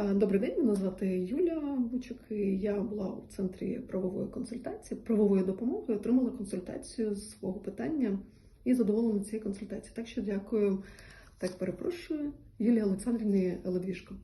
Е, добрий день, мене звати Юлія Бучук. і Я була у центрі правової консультації, правової допомоги, отримала консультацію з свого питання і задоволена цією консультацією. Так що дякую, так перепрошую, Юлії Олександрівні Ледвішко.